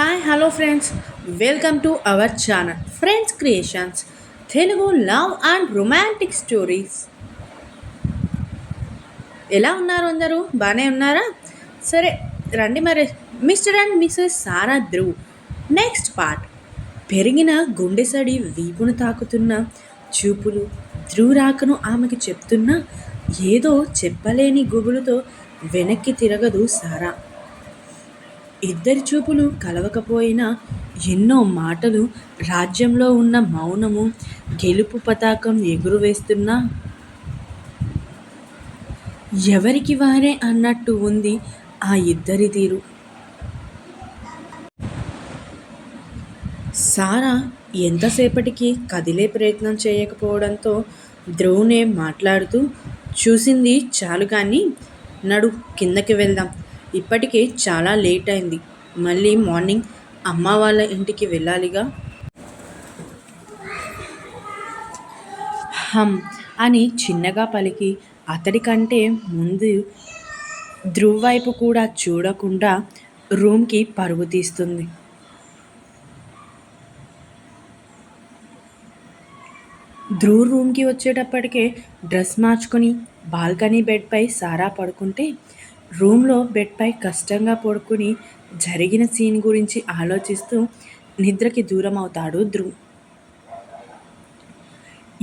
Hi hello friends welcome to our channel friends creations Telugu love and romantic stories ఎలా ఉన్నారు అందరూ? బాగానే ఉన్నారా? సరే రండి మరి. Mister and missus Sara Dhruv next part. పెరిగిన గుండెసడి వీపును తాకుతున్న చూపులు ధ్రువ్ రాకను ఆమెకి చెప్తున్నా ఏదో చెప్పలేని గుబులుతో వెనక్కి తిరగదు సారా. ఇద్దరి చూపులు కలవకపోయినా ఎన్నో మాటలు రాజ్యంలో ఉన్న మౌనము గెలుపు పతాకం ఎగురువేస్తున్నా. ఎవరికి వారే అన్నట్టు ఉంది ఆ ఇద్దరి తీరు. సారా ఎంతసేపటికి కదిలే ప్రయత్నం చేయకపోవడంతో ధ్రువునే మాట్లాడుతూ చూసింది చాలు కానీ నడు కిందకి వెళ్దాం. ఇప్పటికే చాలా లేట్ అయింది. మళ్ళీ మార్నింగ్ అమ్మ వాళ్ళ ఇంటికి వెళ్ళాలిగా. హమ్ అని చిన్నగా పలికి. అతడి కంటే ముందు ధ్రువ్ వైపు కూడా చూడకుండా రూమ్కి పరుగు తీస్తుంది. ధ్రువ్ రూమ్కి వచ్చేటప్పటికే డ్రెస్ మార్చుకొని బాల్కనీ బెడ్పై సారా పడుకుంటే రూమ్లో బెడ్పై కష్టంగా పడుకుని జరిగిన సీన్ గురించి ఆలోచిస్తూ నిద్రకి దూరం అవుతాడు ధ్రువ్.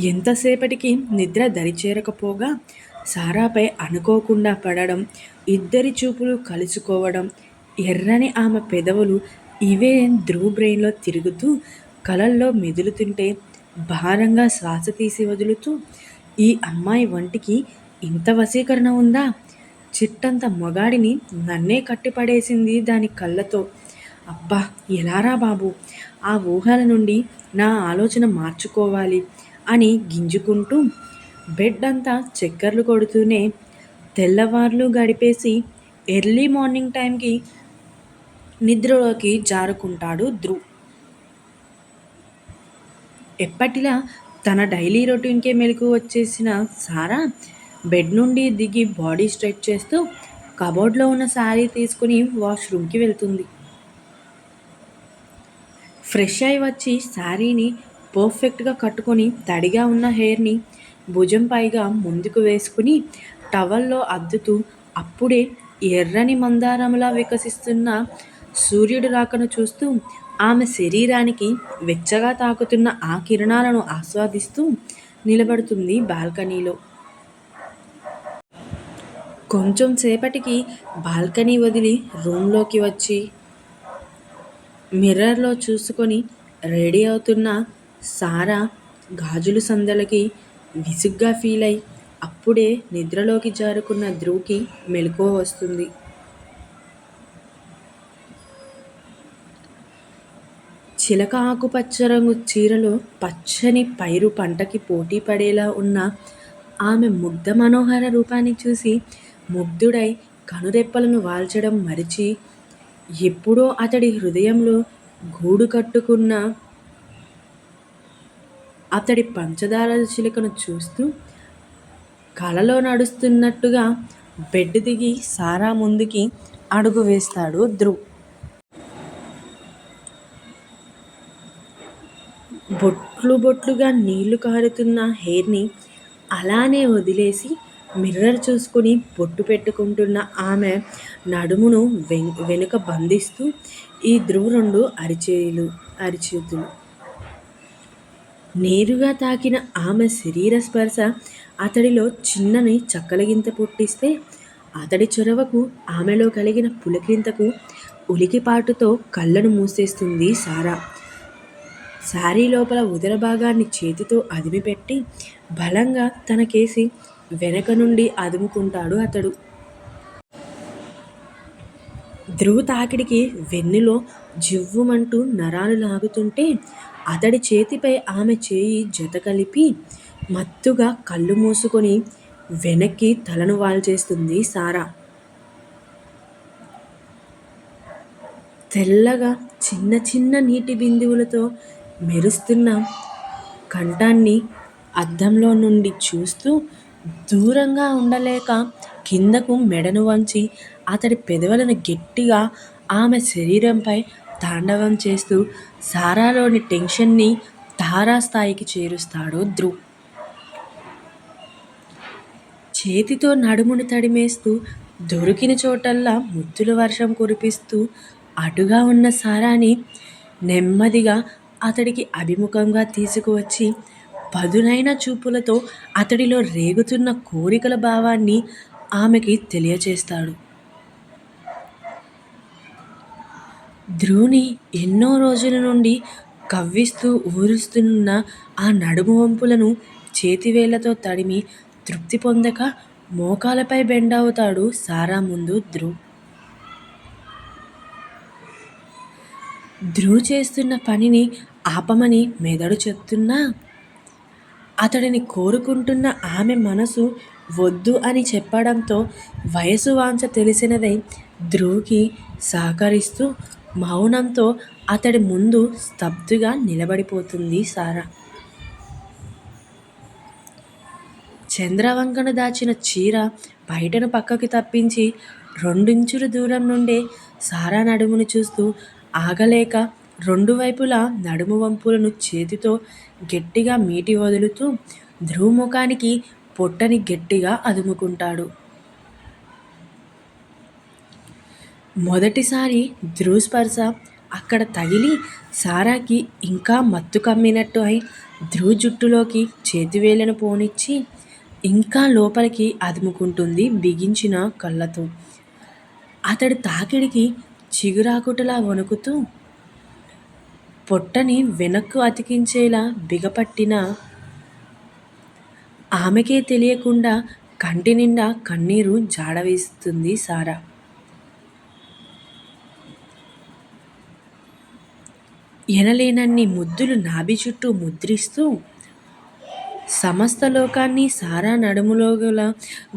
ఎంతసేపటికి నిద్ర దరిచేరకపోగా సారాపై అనుకోకుండా పడడం ఇద్దరి చూపులు కలుసుకోవడం ఎర్రని ఆమె పెదవులు ఇవే ధ్రువ్ బ్రెయిన్లో తిరుగుతూ కలల్లో మెదులుతుంటే భారంగా శ్వాస తీసి వదులుతూ ఈ అమ్మాయి వంటికి ఇంత వశీకరణ ఉందా? చిట్టంత మొగాడిని నన్నే కట్టిపడేసింది దాని కళ్ళతో. అబ్బా ఎలారా బాబు? ఆ ఊహల నుండి నా ఆలోచన మార్చుకోవాలి అని గింజుకుంటూ బెడ్ అంతా చక్కర్లు కొడుతూనే తెల్లవార్లు గడిపేసి ఎర్లీ మార్నింగ్ టైంకి నిద్రలోకి జారుకుంటాడు ధ్రువ్. ఎప్పటిలా తన డైలీ రొటీన్కే మెలకు వచ్చేసిన సారా? బెడ్ నుండి దిగి బాడీ స్ట్రెచ్ చేస్తూ కబోర్డ్లో ఉన్న శారీ తీసుకుని వాష్రూమ్కి వెళ్తుంది. ఫ్రెష్ అయి వచ్చి శారీని పర్ఫెక్ట్గా కట్టుకొని తడిగా ఉన్న హెయిర్ని భుజం పైగా ముందుకు వేసుకుని టవల్లో అద్దుతూ అప్పుడే ఎర్రని మందారములా వికసిస్తున్న సూర్యుడు రాకను చూస్తూ ఆమె శరీరానికి వెచ్చగా తాకుతున్న ఆ కిరణాలను ఆస్వాదిస్తూ నిలబడుతుంది బాల్కనీలో. కొంచెం సేపటికి బాల్కనీ వదిలి రూమ్లోకి వచ్చి మిర్రర్లో చూసుకొని రెడీ అవుతున్న సారా గాజులు సందలకి విసుగ్గా ఫీల్ అయి అప్పుడే నిద్రలోకి జారుకున్న ధ్రువ్కి మెలకువ వస్తుంది. చిలక ఆకుపచ్చ రంగు చీరలో పచ్చని పైరు పంటకి పోటీ పడేలా ఉన్న ఆమె ముగ్ధ మనోహర రూపాన్ని చూసి ముగ్ధుడై కనురెప్పలను వాల్చడం మరిచి ఎప్పుడో అతడి హృదయంలో గూడు కట్టుకున్న అతడి పంచదార చిలుకను చూస్తూ కలలో నడుస్తున్నట్టుగా బెడ్ దిగి సారా ముందుకి అడుగు వేస్తాడు ధ్రువ్. బొట్లు బొట్లుగా నీళ్ళు కారుతున్న హెయిర్ని అలానే వదిలేసి మిర్రర్ చూసుకుని బొట్టు పెట్టుకుంటున్న ఆమె నడుమును వెనుక బంధిస్తూ ఈ ధ్రువ రెండు అరిచేయులు అరిచేతులు. నేరుగా తాకిన ఆమె శరీర స్పర్శ అతడిలో చిన్నని చక్కలగింత పుట్టిస్తే అతడి చొరవకు ఆమెలో కలిగిన పులకింతకు ఉలికిపాటుతో కళ్ళను మూసేస్తుంది సారా. శారీ లోపల ఉదర భాగాన్ని చేతితో అదిమిపెట్టి బలంగా తనకేసి వెనక నుండి అదుముకుంటాడు అతడు. ధ్రువ తాకిడికి వెన్నులో జివ్వుమంటూ నరాలు లాగుతుంటే అతడి చేతిపై ఆమె చేయి జత కలిపి మత్తుగా కళ్ళు మూసుకొని వెనక్కి తలను వాల్చేస్తుంది సారా. తెల్లగా చిన్న చిన్న నీటి బిందువులతో మెరుస్తున్న కంఠాన్ని అద్దంలో నుండి చూస్తూ దూరంగా ఉండలేక కిందకు మెడను వంచి అతడి పెదవులను గట్టిగా ఆమె శరీరంపై తాండవం చేస్తూ సారాలోని టెన్షన్ని తారాస్థాయికి చేరుస్తాడు ధ్రువ్. చేతితో నడుమును తడిమేస్తూ దొరికిన చోటల్లా ముద్దుల వర్షం కురిపిస్తూ అటుగా ఉన్న సారాని నెమ్మదిగా అతడికి అభిముఖంగా తీసుకువచ్చి పదునైన చూపులతో అతడిలో రేగుతున్న కోరికల భావాన్ని ఆమెకి తెలియచేస్తాడు. ధ్రువుని ఎన్నో రోజుల నుండి కవ్విస్తూ ఊరుస్తున్న ఆ నడుము వంపులను చేతివేళ్ళతో తడిమి తృప్తి పొందక మోకాలపై బెండవుతాడు సారా ముందు ధ్రువ్. ధ్రువ్ చేస్తున్న పనిని ఆపమని మెదడు చెప్తున్నా అతడిని కోరుకుంటున్న ఆమె మనసు వద్దు అని చెప్పడంతో వయసు వాంఛ తెలిసినదై ధ్రువ్కి సహకరిస్తూ మౌనంతో అతడి ముందు స్తబ్దుగా నిలబడిపోతుంది సారా. చంద్రవంకను దాచిన చీర బయటను పక్కకి తప్పించి రెండించుల దూరం నుండే సారా నడుమును చూస్తూ ఆగలేక రెండు వైపులా నడుము వంపులను చేతితో గట్టిగా మీటి వదులుతూ ధ్రువముఖానికి పొట్టని గట్టిగా అదుముకుంటాడు. మొదటిసారి ధ్రువస్పర్శ అక్కడ తగిలి సారాకి ఇంకా మత్తు కమ్మినట్టు అయి ధ్రువ జుట్టులోకి చేతివేళ్ళను పోనిచ్చి ఇంకా లోపలికి అదుముకుంటుంది బిగించిన కళ్ళతో. అతడి తాకిడికి చిగురాకుటలా వణుకుతూ పొట్టని వెనక్కు అతికించేలా బిగపట్టిన ఆమెకే తెలియకుండా కంటి నిండా కన్నీరు జాడవేస్తుంది సారా. ఎనలేనన్ని ముద్దులు నాభి చుట్టూ ముద్రిస్తూ సమస్త లోకాన్ని సారా నడుములో గల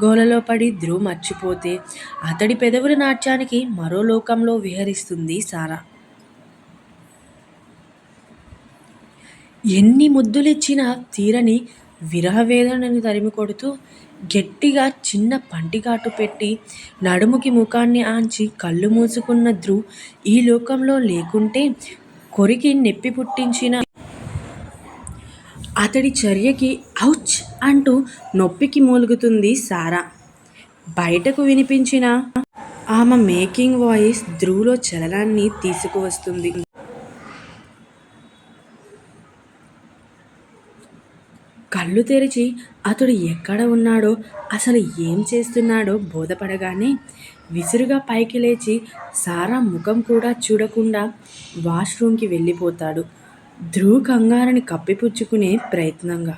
గోలలో పడి ధ్రువ్ మర్చిపోతే అతడి పెదవుల నాట్యానికి మరో లోకంలో విహరిస్తుంది సారా. ఎన్ని ముద్దులిచ్చినా తీరని విరహవేదనని తరిమి కొడుతూ గట్టిగా చిన్న పంటిగాటు పెట్టి నడుముకి ముఖాన్ని ఆంచి కళ్ళు మూసుకున్న ధ్రువ్ ఈ లోకంలో లేకుంటే కొరికి నెప్పి పుట్టించిన అతడి చర్యకి ఔచ్ అంటూ నొప్పికి మూలుగుతుంది సారా. బయటకు వినిపించిన ఆమె మేకింగ్ వాయిస్ ధ్రువులో చలనాన్ని తీసుకువస్తుంది. కళ్ళు తెరిచి అతడు ఎక్కడ ఉన్నాడో అసలు ఏం చేస్తున్నాడో బోధపడగానే విసురుగా పైకి లేచి సారా ముఖం కూడా చూడకుండా వాష్రూమ్కి వెళ్ళిపోతాడు. ధ్రువ కంగారుని కప్పిపుచ్చుకునే ప్రయత్నంగా.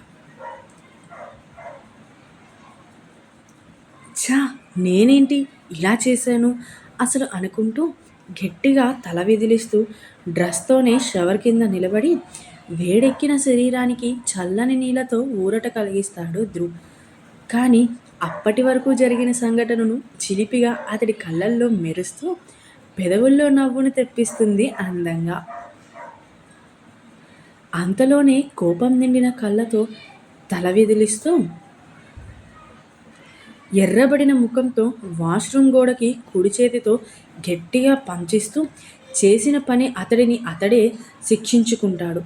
ఛా నేనేంటి ఇలా చేశాను? అసలు అనుకుంటూ గట్టిగా తల విదిలిస్తూ డ్రెస్తోనే షవర్ కింద నిలబడి వేడెక్కిన శరీరానికి చల్లని నీళ్ళతో ఊరట కలిగిస్తాడు ధ్రువ్. కానీ అప్పటి వరకు జరిగిన సంఘటనను చిలిపిగా అతడి కళ్ళల్లో మెరుస్తూ పెదవుల్లో నవ్వును తెప్పిస్తుంది అందంగా. అంతలోనే కోపం నిండిన కళ్ళతో తల విదిలిస్తూ ఎర్రబడిన ముఖంతో వాష్రూమ్ గోడకి కుడి చేతితో గట్టిగా పంచిస్తూ చేసిన పని అతడిని అతడే శిక్షించుకుంటాడు.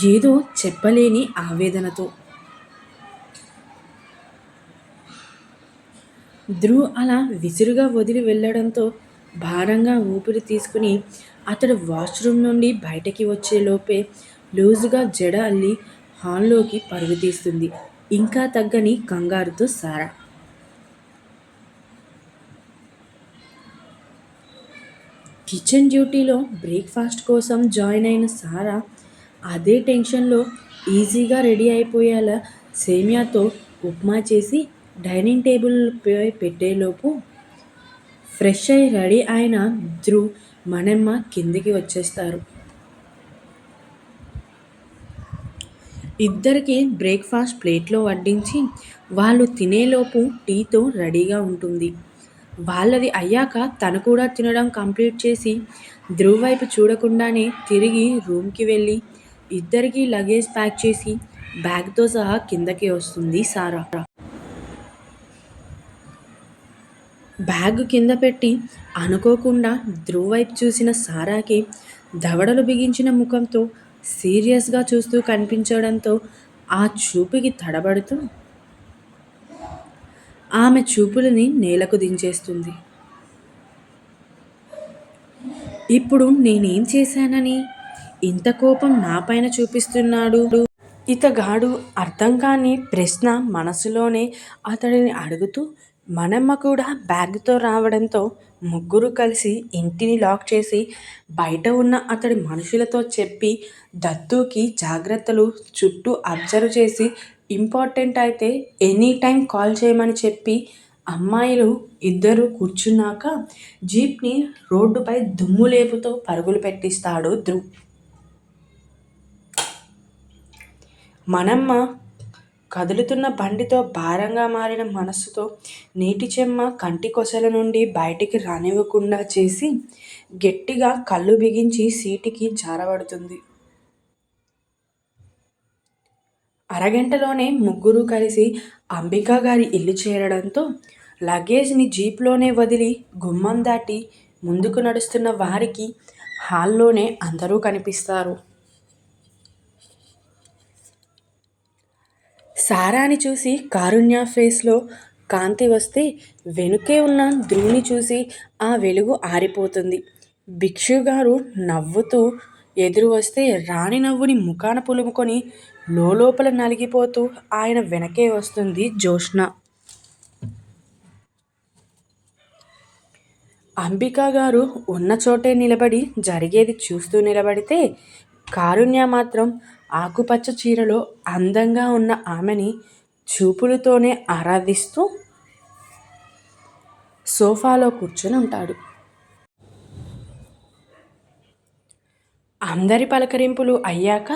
ఏదో చెప్పలేని ఆవేదనతో. ధ్రువ్ అలా విసురుగా వదిలి వెళ్ళడంతో భారంగా ఊపిరి తీసుకుని అతడు వాష్రూమ్ నుండి బయటకి వచ్చే లోపే లూజుగా జడ అల్లి హాల్లోకి పరుగు తీస్తుంది. ఇంకా తగ్గని కంగారుతో సారా. కిచెన్ డ్యూటీలో బ్రేక్ఫాస్ట్ కోసం జాయిన్ అయిన సారా అదే టెన్షన్లో ఈజీగా రెడీ అయిపోయేలా సేమియాతో ఉప్మా చేసి డైనింగ్ టేబుల్పై పెట్టేలోపు ఫ్రెష్ అయి రెడీ అయిన ధ్రువ్ మనమ్మ కిందికి వచ్చేస్తారు. ఇద్దరికి బ్రేక్ఫాస్ట్ ప్లేట్లో వడ్డించి వాళ్ళు తినేలోపు టీతో రెడీగా ఉంటుంది. వాళ్ళది అయ్యాక తను కూడా తినడం కంప్లీట్ చేసి ధ్రువ్ వైపు చూడకుండానే తిరిగి రూమ్కి వెళ్ళి ఇద్దరికి లగేజ్ ప్యాక్ చేసి బ్యాగ్తో సహా కిందకి వస్తుంది సారా. బ్యాగ్ కింద పెట్టి అనుకోకుండా ధ్రువైపు చూసిన సారాకి దవడలు బిగించిన ముఖంతో సీరియస్గా చూస్తూ కనిపించడంతో ఆ చూపుకి తడబడుతూ ఆమె చూపులని నేలకు దించేస్తుంది. ఇప్పుడు నేనేం చేశానని? ఇంత కోపం నా పైన చూపిస్తున్నాడు? ఇతగాడు అర్థం కాని ప్రశ్న మనసులోనే అతడిని అడుగుతూ మనమ్మ కూడా బ్యాగ్తో రావడంతో ముగ్గురు కలిసి ఇంటిని లాక్ చేసి బయట ఉన్న అతడి మనుషులతో చెప్పి దత్తుకి జాగ్రత్తలు చుట్టూ అబ్జర్వ్ చేసి ఇంపార్టెంట్ అయితే ఎనీ టైం కాల్ చేయమని చెప్పి అమ్మాయిలు ఇద్దరు కూర్చున్నాక జీప్ని రోడ్డుపై దుమ్ము లేపుతో పరుగులు పెట్టిస్తాడు ధ్రువ్. మనమ్మ కదులుతున్న బండితో భారంగా మారిన మనస్సుతో నీటి చెమ్మ కంటి కొసల నుండి బయటికి రానివ్వకుండా చేసి గట్టిగా కళ్ళు బిగించి సీటుకి జారబడుతుంది. అరగంటలోనే ముగ్గురు కలిసి అంబికా గారి ఇల్లు చేరడంతో లగేజ్ని జీప్లోనే వదిలి గుమ్మం దాటి ముందుకు నడుస్తున్న వారికి హాల్లోనే అందరూ కనిపిస్తారు. సారాని చూసి కారుణ్య ఫేస్లో కాంతి వస్తే వెనుకే ఉన్న ధ్రువుని చూసి ఆ వెలుగు ఆరిపోతుంది. భిక్షు గారు నవ్వుతూ ఎదురు వస్తే రాణి నవ్వుని ముఖాన పులుముకొని లోపల నలిగిపోతూ ఆయన వెనకే వస్తుంది జోష్న అంబికా గారు ఉన్న చోటే నిలబడి జరిగేది చూస్తూ నిలబడితే కారుణ్య మాత్రం ఆకుపచ్చ చీరలో అందంగా ఉన్న ఆమెని చూపులతోనే ఆరాధిస్తూ సోఫాలో కూర్చొని ఉంటాడు. అందరి పలకరింపులు అయ్యాక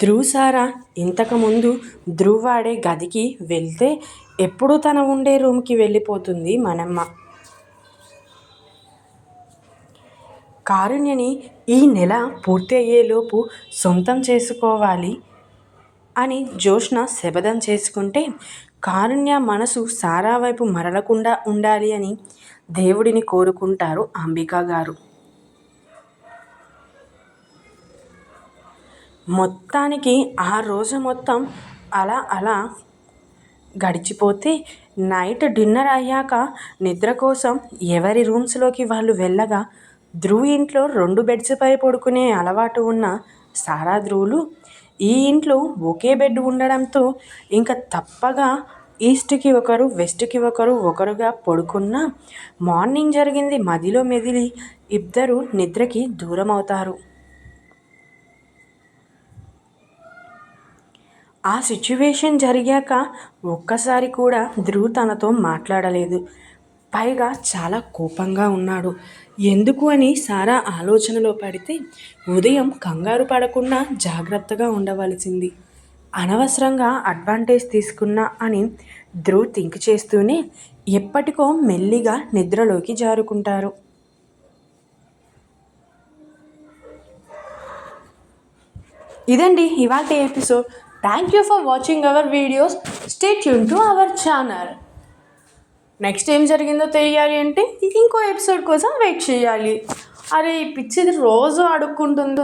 ధ్రువసారా ఇంతకుముందు ధ్రువాడే గదికి వెళ్తే ఎప్పుడు తన ఉండే రూమ్కి వెళ్ళిపోతుంది మనమ్మ. కారుణ్యని ఈ నెల పూర్తి అయ్యేలోపు సొంతం చేసుకోవాలి అని జోష్న శపథం చేసుకుంటే కారుణ్య మనసు సారా వైపు మరలకుండా ఉండాలి అని దేవుడిని కోరుకుంటారు అంబికా గారు. మొత్తానికి ఆ రోజు మొత్తం అలా అలా గడిచిపోతే నైట్ డిన్నర్ అయ్యాక నిద్ర కోసం ఎవరి రూమ్స్లోకి వాళ్ళు వెళ్ళగా ధ్రువ్ ఇంట్లో రెండు బెడ్స్పై పడుకునే అలవాటు ఉన్న సారా ధ్రువులు ఈ ఇంట్లో ఒకే బెడ్ ఉండడంతో ఇంకా తప్పగా ఈస్ట్కి ఒకరు వెస్ట్కి ఒకరు ఒకరుగా పడుకున్న మార్నింగ్ జరిగింది మదిలో మెదిలి ఇద్దరు నిద్రకి దూరం అవుతారు ఆ సిచ్యువేషన్ జరిగాక ఒక్కసారి కూడా ధ్రువ్ తనతో మాట్లాడలేదు. పైగా చాలా కోపంగా ఉన్నాడు. ఎందుకు అని సారా ఆలోచనలో పడితే ఉదయం కంగారు పడకుండా జాగ్రత్తగా ఉండవలసింది. అనవసరంగా అడ్వాంటేజ్ తీసుకున్నా అని ధ్రువ్ థింక్ చేస్తూనే ఎప్పటికో మెల్లిగా నిద్రలోకి జారుకుంటారు. ఇదండి ఇవాటి episode. Thank you for watching our videos stay tune to our channel next ఏం జరిగిందో తెలియాలి అంటే ఇంకో ఎపిసోడ్ కోసం వెయిట్ చేయాలి. అరే ఈ పిచ్చిది రోజు అడుక్కుంటుందో